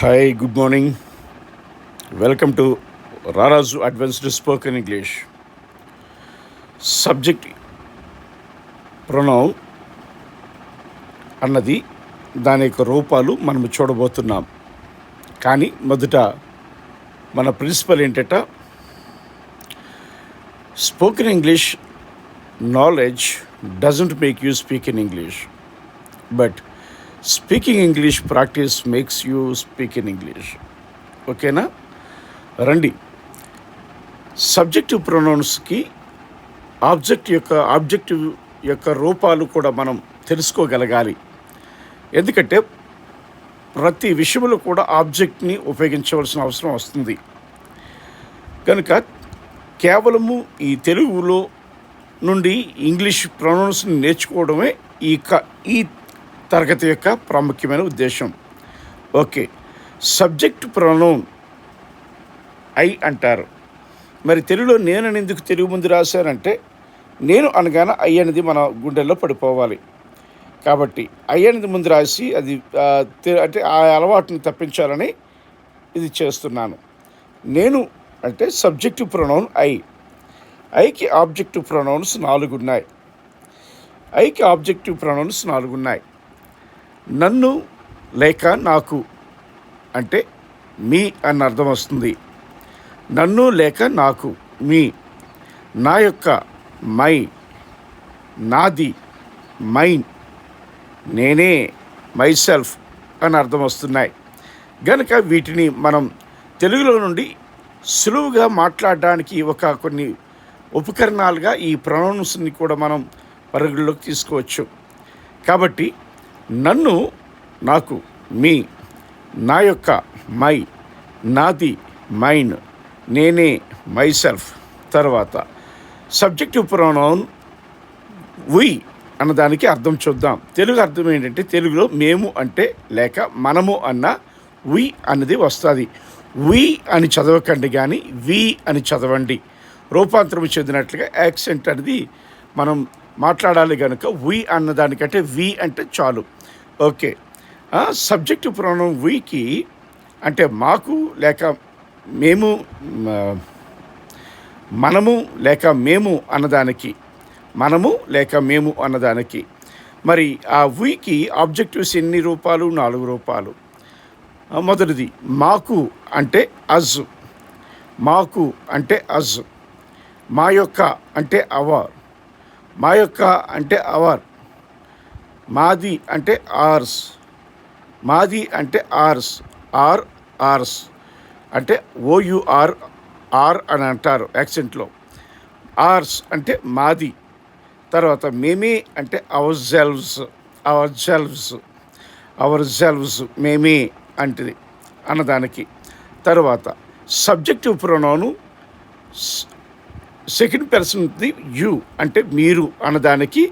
Hi good morning welcome to Raraju advanced spoken English subject pronoun అన్నది దాని యొక్క రూపాలు మనం చూడబోతున్నాం. కానీ మొదట మన ప్రిన్సిపల్ ఏంటట? Spoken English knowledge doesn't make you speak in English but speaking English practice makes you speak in English ఓకేనా రండి. సబ్జెక్టివ్ ప్రొనౌన్స్కి ఆబ్జెక్ట్ యొక్క ఆబ్జెక్టివ్ యొక్క రూపాలు కూడా మనం తెలుసుకోగలగాలి. ఎందుకంటే ప్రతి విషయంలో కూడా ఆబ్జెక్ట్ని ఉపయోగించవలసిన అవసరం వస్తుంది. కనుక కేవలము ఈ తెలుగులో నుండి ఇంగ్లీష్ ప్రొనౌన్స్ని నేర్చుకోవడమే ఈ క ఈ తరగతి యొక్క ప్రాముఖ్యమైన ఉద్దేశం. ఓకే. సబ్జెక్ట్ ప్రొనౌన్ ఐ అంటారు. మరి తెలుగులో నేనని ఎందుకు తెలుగు ముందు రాశారంటే నేను అనగానే ఐ అనేది మన గుండెల్లో పడిపోవాలి. కాబట్టి ఐ అనేది ముందు రాసి అది అంటే ఆ అలవాటుని తప్పించాలని ఇది చేస్తున్నాను. నేను అంటే సబ్జెక్టివ్ ప్రొనౌన్ ఐ. ఐకి ఆబ్జెక్టివ్ ప్రొనౌన్స్ నాలుగు ఉన్నాయి ఐకి ఆబ్జెక్టివ్ ప్రొనౌన్స్ నాలుగు ఉన్నాయి నన్ను లేక నాకు అంటే మీ అని అర్థం వస్తుంది. నన్ను లేక నాకు మీ. నా యొక్క మై నాది మైన్. నేనే మై సెల్ఫ్ అని అర్థం వస్తున్నాయి. గనుక వీటిని మనం తెలుగులో నుండి సులువుగా మాట్లాడడానికి ఒక కొన్ని ఉపకరణాలుగా ఈ ప్రొనౌన్స్ని కూడా మనం పరిగణలోకి తీసుకోవచ్చు. కాబట్టి నన్ను నాకు మీ నా యొక్క మై నాది మైన్ నేనే మై సెల్ఫ్ తర్వాత. సబ్జెక్టివ్ ప్రొనౌన్ వి అన్నదానికి అర్థం చూద్దాం. తెలుగు అర్థం ఏంటంటే తెలుగులో మేము అంటే లేక మనము అన్న వి అన్నది వస్తుంది. వి అని చదవకండి కానీ వి అని చదవండి. రూపాంతరం చెందినట్లుగా యాక్సెంట్ అనేది మనం మాట్లాడాలి కనుక వి అన్నదానికంటే వి అంటే చాలు. ఓకే. సబ్జెక్టు ప్రొనౌన్ వీకి అంటే మాకు లేక మేము మనము లేక మేము అన్నదానికి మనము లేక మేము అన్నదానికి. మరి ఆ వీకి ఆబ్జెక్టివ్స్ ఎన్ని రూపాలు? నాలుగు రూపాలు. మొదటిది మాకు అంటే అజ్. మాకు అంటే అజ్. మా యొక్క అంటే అవర్. మా యొక్క అంటే అవర్. మాది అంటే ఆర్స్. మాది అంటే ఆర్స్. ఆర్ ఆర్స్ అంటే ఓయుఆర్ ఆర్ అని అంటారు యాక్సెంట్లో. ఆర్స్ అంటే మాది. తర్వాత మేమే అంటే ourselves ourselves ourselves మేమే అంటిది అన్నదానికి. తర్వాత సబ్జెక్టివ్ ప్రొనౌను సెకండ్ పర్సన్ది యూ అంటే మీరు అన్నదానికి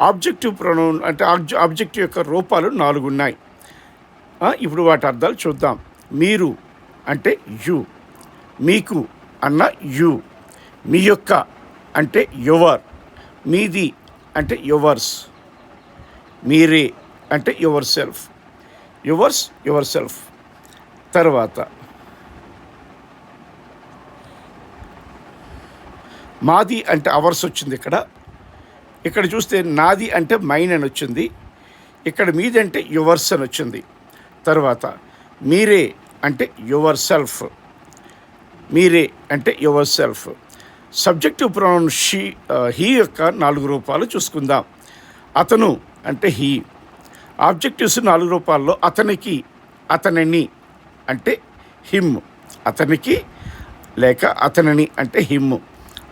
ఆబ్జెక్టివ్ ప్రొనౌన్ అంటే ఆబ్జె ఆబ్జెక్టివ్ యొక్క రూపాలు నాలుగు ఉన్నాయి. ఇప్పుడు వాటి అర్థాలు చూద్దాం. మీరు అంటే యు. మీకు అన్న యు. మీ యొక్క అంటే యువర్. మీది అంటే యువర్స్. మీరే అంటే యువర్ సెల్ఫ్. Yours yourself. తర్వాత మాది అంటే అవర్స్ వచ్చింది ఇక్కడ. ఇక్కడ చూస్తే నాది అంటే మైన్ అని వచ్చింది. ఇక్కడ మీది అంటే యువర్స్ అని వచ్చింది. తర్వాత మీరే అంటే యువర్ సెల్ఫ్. మీరే అంటే yourself. Subjective pronoun she he యొక్క నాలుగు రూపాలు చూసుకుందాం. అతను అంటే హీ. ఆబ్జెక్టివ్స్ నాలుగు రూపాల్లో అతనికి అతనిని అంటే హిమ్. అతనికి లేక అతనిని అంటే హిమ్.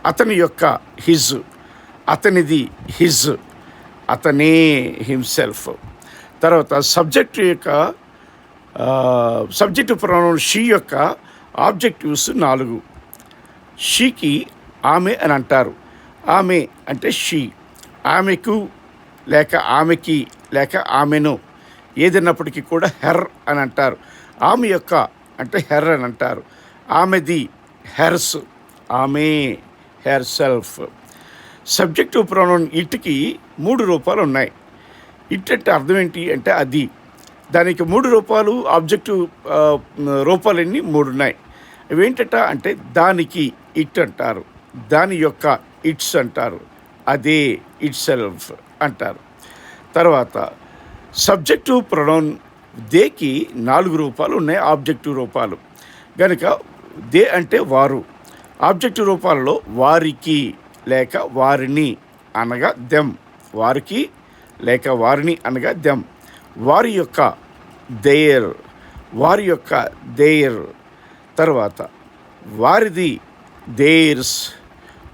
అతని యొక్క హిజ్. అతనిది హిజ్ అతనే హిమ్సెల్ఫ్. తర్వాత సబ్జెక్ట్ యొక్క సబ్జెక్టు ప్రొనౌన్ షీ యొక్క ఆబ్జెక్టివ్స్ నాలుగు. షీకి ఆమె అని అంటారు. ఆమె అంటే షీ. ఆమెకు లేక ఆమెకి లేక ఆమెను ఏదైనప్పటికీ కూడా హెర్ అని అంటారు. ఆమె యొక్క అంటే హెర్ అని అంటారు. ఆమెది హెర్స్. ఆమె హెర్ సెల్ఫ్ సబ్జెక్టివ్ ప్రొనౌన్ ఇట్కి మూడు రూపాలు ఉన్నాయి. ఇట్ అంటే అర్థం ఏంటి అంటే అది. దానికి మూడు రూపాలు ఆబ్జెక్టివ్ రూపాలన్నీ మూడు ఉన్నాయి. ఇవేంటట అంటే దానికి ఇట్ అంటారు. దాని యొక్క ఇట్స్ అంటారు. అదే ఇట్ సెల్ఫ్ అంటారు. తర్వాత సబ్జెక్టివ్ ప్రొనౌన్ దేకి నాలుగు రూపాలు ఉన్నాయి ఆబ్జెక్టివ్ రూపాలు. కనుక దే అంటే వారు. ఆబ్జెక్టివ్ రూపాలలో వారికి లేక వారిని అనగా దెమ్ వారికి లేక వారిని అనగా దెమ్ వారి యొక్క దేయర్ వారి యొక్క దేయర్. తర్వాత వారిది దేయర్స్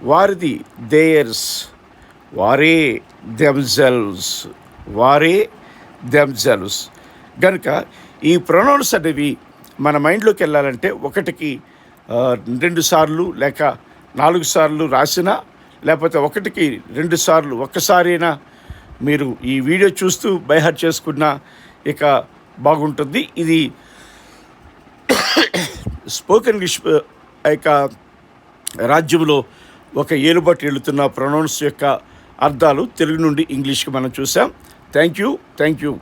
వారిది దేయర్స్. వారే దెమ్జెల్స్ వారే దెమ్జెల్స్ కనుక ఈ ప్రొనౌన్స్ అనేవి మన మైండ్లోకి వెళ్ళాలంటే ఒకటికి రెండు సార్లు లేక నాలుగు సార్లు రాసినా లేకపోతే ఒకటికి రెండు సార్లు ఒక్కసారైనా మీరు ఈ వీడియో చూస్తూ బైహార్ చేసుకున్నా ఇక బాగుంటుంది. ఇది స్పోకెన్ ఇంగ్లీష్ ఆ, యొక్క రాజ్యంలో ఒక ఏలుబాటు వెళుతున్న ప్రొనౌన్స్ యొక్క అర్థాలు తెలుగు నుండి ఇంగ్లీష్కి మనం చూసాం. Thank you thank you.